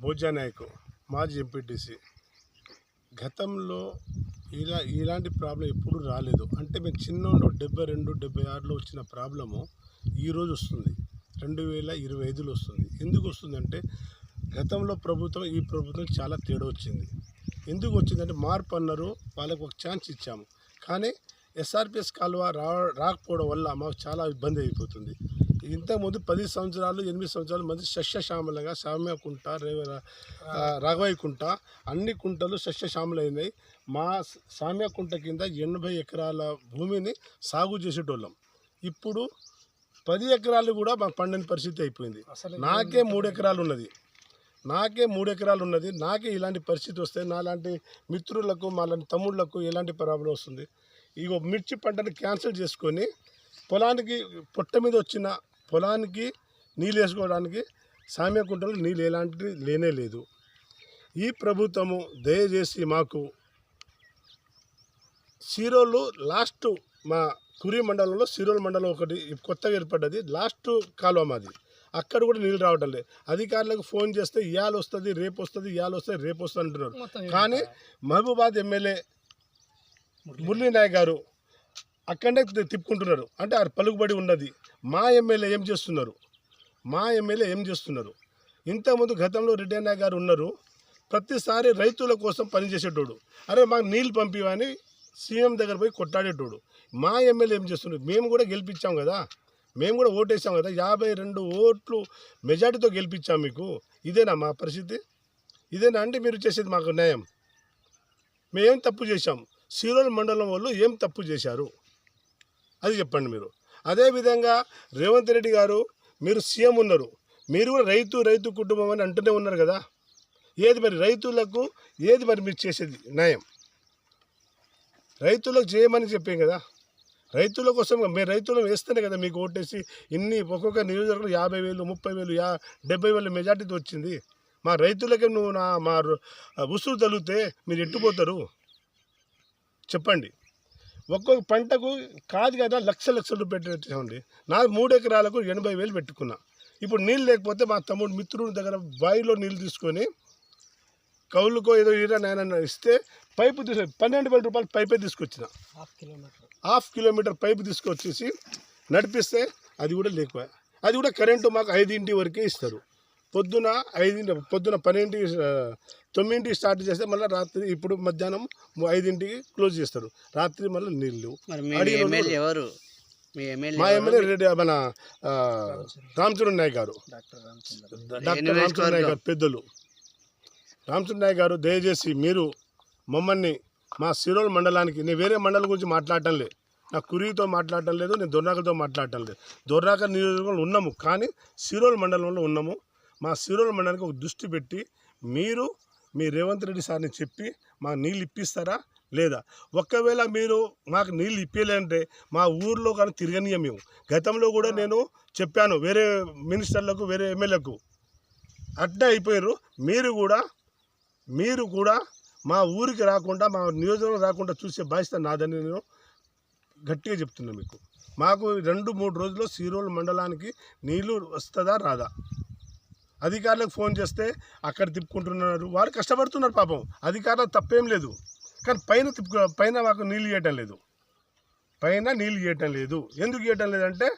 భోజానాయక్ మాజీ ఎంపీటీసీ. గతంలో ఇలా ఇలాంటి ప్రాబ్లం ఎప్పుడు రాలేదు. అంటే మేము చిన్నోళ్ళు డెబ్బై రెండు డెబ్బై ఆరులో వచ్చిన ప్రాబ్లము ఈరోజు వస్తుంది. రెండు వేల ఇరవై ఐదులో వస్తుంది. ఎందుకు వస్తుందంటే గతంలో ప్రభుత్వం ఈ ప్రభుత్వం చాలా తేడా వచ్చింది. ఎందుకు వచ్చిందంటే మార్పు అన్నారు వాళ్ళకు ఒక ఛాన్స్ ఇచ్చాము. కానీ ఎస్ఆర్పిఎస్ కాలువ రా రాకపోవడం వల్ల మాకు చాలా ఇబ్బంది అయిపోతుంది. ఇంతకుముందు పది సంవత్సరాలు ఎనిమిది సంవత్సరాలు మంది సస్యశ్యామలంగా సామ్యకుంట రేవ ఆ, రాఘవయ్య కుంట అన్ని కుంటలు సస్యశ్యామలైనాయి. మా సామ్యకుంట కింద ఎనభై ఎకరాల భూమిని సాగు చేసేటోళ్ళం. ఇప్పుడు పది ఎకరాలు కూడా మాకు పండని పరిస్థితి అయిపోయింది. నాకే మూడు ఎకరాలు ఉన్నది నాకే మూడు ఎకరాలు ఉన్నది నాకే ఇలాంటి పరిస్థితి వస్తే నాలాంటి మిత్రులకు మాలాంటి తమ్ముళ్ళకు ఎలాంటి ప్రాబ్లం వస్తుంది? ఇగో మిర్చి పంటను క్యాన్సిల్ చేసుకొని పొలానికి పొట్ట మీద వచ్చిన పొలానికి నీళ్ళు వేసుకోవడానికి సామ్యకుంటలో నీళ్ళు ఎలాంటిది లేనే లేదు. ఈ ప్రభుత్వము దయచేసి మాకు సీరోలు లాస్ట్ మా కురి మండలంలో సీరోల్ మండలం ఒకటి కొత్తగా ఏర్పడ్డది. లాస్ట్ కాలువ మాది. అక్కడ కూడా నీళ్ళు రావటం లేదు. అధికారులకు ఫోన్ చేస్తే ఇవాళ వస్తుంది రేపు వస్తుంది ఇవాళ వస్తుంది రేపు వస్తుంది అంటున్నారు. కానీ మహబూబాద్ ఎమ్మెల్యే మురళీ. నాయక్ గారు అక్కడనే తిప్పుకుంటున్నారు. అంటే ఆ పలుకుబడి ఉన్నది. మా ఎమ్మెల్యే ఏం చేస్తున్నారు? మా ఎమ్మెల్యే ఏం చేస్తున్నారు? ఇంతకుముందు గతంలో రెడ్డి గారు ఉన్నారు. ప్రతిసారి రైతుల కోసం పనిచేసేటోడు. అరే మాకు నీళ్ళు పంపివని సీఎం దగ్గర పోయి కొట్టాడేటోడు. మా ఎమ్మెల్యే ఏం చేస్తున్నారు? మేము కూడా గెలిపించాం కదా? మేము కూడా ఓటేసాం కదా? యాభై రెండు ఓట్లు మెజార్టీతో గెలిపించాం మీకు. ఇదేనా మా పరిస్థితి? ఇదేనా అంటే మీరు చేసేది మాకు న్యాయం? మేమేం తప్పు చేశాం? సీరోల్ మండలం వాళ్ళు ఏం తప్పు చేశారు? అది చెప్పండి మీరు. అదేవిధంగా రేవంత్ రెడ్డి గారు మీరు సీఎం ఉన్నారు. మీరు కూడా రైతు రైతు కుటుంబం అని అంటూనే ఉన్నారు కదా. ఏది మరి రైతులకు ఏది మరి మీరు చేసేది? న్యాయం. రైతులకు చేయమని చెప్పాం కదా. రైతుల కోసం మేము రైతులను వేస్తేనే కదా మీకు ఓటేసి ఇన్ని ఒక్కొక్క నియోజకవర్గం యాభై వేలు ముప్పై వేలు యా డెబ్బై వేల మెజార్టీతో వచ్చింది. మా రైతులకే నువ్వు నా మా ఉసురు తలిగితే మీరు ఎట్టుపోతారు? చెప్పండి. ఒక్కొక్క పంటకు కాదు కదా లక్ష లక్షలు పెట్టేసామండి నా మూడు ఎకరాలకు ఎనభై వేలు పెట్టుకున్నా. ఇప్పుడు నీళ్ళు లేకపోతే మా తమ్ముడు మిత్రుడి దగ్గర బావిలో నీళ్ళు తీసుకొని కౌలుకో ఏదో ఈరా నాయన ఇస్తే పైపు తీసు పన్నెండు వేల రూపాయలు పైపే తీసుకొచ్చిన. Half kilometre. Half kilometre pipe తీసుకొచ్చేసి నడిపిస్తే అది కూడా లేకపోయా. అది కూడా కరెంటు మాకు ఐదింటి వరకే ఇస్తారు. పొద్దున ఐదింటి పొద్దున పన్నెండింటి ఆ, తొమ్మిదింటికి స్టార్ట్ చేస్తే మళ్ళీ రాత్రి ఇప్పుడు మధ్యాహ్నం ఐదింటికి క్లోజ్ చేస్తారు. రాత్రి మళ్ళీ నీళ్ళు. ఎవరు? మీ ఎమ్మెల్యే రెడ్డి మన రామచంద్ర నాయక్ గారు. డాక్టర్ రామచంద్ర డాక్టర్ రామచంద్ర నాయక్ గారు పెద్దలు. రామచంద్ర నాయక్ గారు దయచేసి మీరు మమ్మల్ని మా సిరోల్ మండలానికి నేను వేరే మండలం గురించి మాట్లాడటం లేదు నా కురితో మాట్లాడటం లేదు నేను దొర్నాకలతో మాట్లాడటం లేదు. దొర్నాక నియోజకవర్గంలో ఉన్నాము కానీ సిరోల్ మండలంలో ఉన్నాము. మా సిరోల్ మండలానికి ఒక దృష్టి పెట్టి మీరు మీ రేవంత్ రెడ్డి సార్ని చెప్పి మా నీళ్ళు ఇప్పిస్తారా? లేదా? ఒకవేళ మీరు మాకు నీళ్ళు ఇప్పలేదంటే మా ఊర్లో కానీ తిరగనీయం మేము. గతంలో కూడా నేను చెప్పాను వేరే మినిస్టర్లకు వేరే ఎమ్మెల్యేలకు. అడ్డా అయిపోయారు. మీరు కూడా మీరు కూడా మా ఊరికి రాకుండా మా నియోజకవర్గం రాకుండా చూసే బాధ్యత నాదని నేను గట్టిగా చెప్తున్నా మీకు. మాకు రెండు మూడు రోజుల్లో సీరోల్ మండలానికి నీళ్ళు వస్తుందా రాదా? అధికారులకు ఫోన్ చేస్తే అక్కడ తిప్పుకుంటున్నారు. వారు కష్టపడుతున్నారు పాపం. అధికారులకు తప్పేం లేదు. కానీ పైన తిప్పు పైన మాకు నీళ్ళు ఇవ్వటం లేదు. పైన నీళ్ళు ఇవ్వటం లేదు. ఎందుకు ఇవ్వటం లేదంటే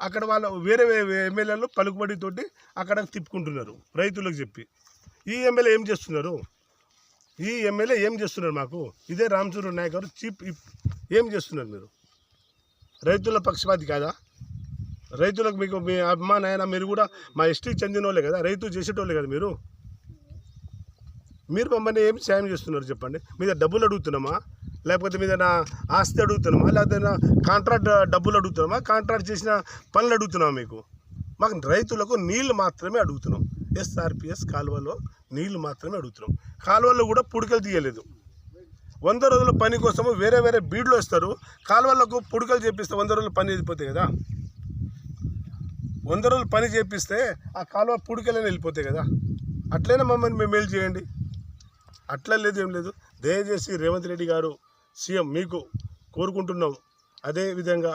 అక్కడ వాళ్ళ వేరే వేరే ఎమ్మెల్యేలు పలుకుబడితోటి అక్కడ తిప్పుకుంటున్నారు. రైతులకు చెప్పి. ఈ ఎమ్మెల్యే ఏం చేస్తున్నారు? ఈ ఎమ్మెల్యే ఏం చేస్తున్నారు మాకు? ఇదే రామచంద్ర నాయక్ గారు చీఫ్ ఇప్- ఏం చేస్తున్నారు మీరు? రైతుల పక్షపాతి కాదా? రైతులకు మీకు మీ అమ్మా నాయన మీరు కూడా మా ఎస్టీకి చెందిన వాళ్ళే కదా రైతు చేసేటోళ్ళే కదా మీరు? మీరు మమ్మల్ని ఏం సాయం చేస్తున్నారు చెప్పండి? మీద డబ్బులు అడుగుతున్నామా? లేకపోతే మీద నా ఆస్తి అడుగుతున్నామా? లేకపోతే నా కాంట్రాక్ట్ డబ్బులు అడుగుతున్నామా? కాంట్రాక్ట్ చేసిన పనులు అడుగుతున్నామా మీకు? మాకు రైతులకు నీళ్ళు మాత్రమే అడుగుతున్నాం. ఎస్ఆర్పిఎస్ కాలువలో నీళ్ళు మాత్రమే అడుగుతున్నాం. కాలువల్లో కూడా పుడికలు తీయలేదు. వంద రోజుల పని కోసము వేరే వేరే బీడ్లు వస్తారు. కాలువలకు పుడికలు చేపిస్తే వంద రోజుల పని అయిపోతాయి కదా. వంద రోజులు పని చేపిస్తే ఆ కాలువ పుడికెళ్ళని వెళ్ళిపోతాయి కదా. అట్లనే మమ్మల్ని మేము మేలు చేయండి. అట్లా లేదు ఏం లేదు. దయచేసి రేవంత్ రెడ్డి గారు సీఎం మీకు కోరుకుంటున్నాం. అదే విధంగా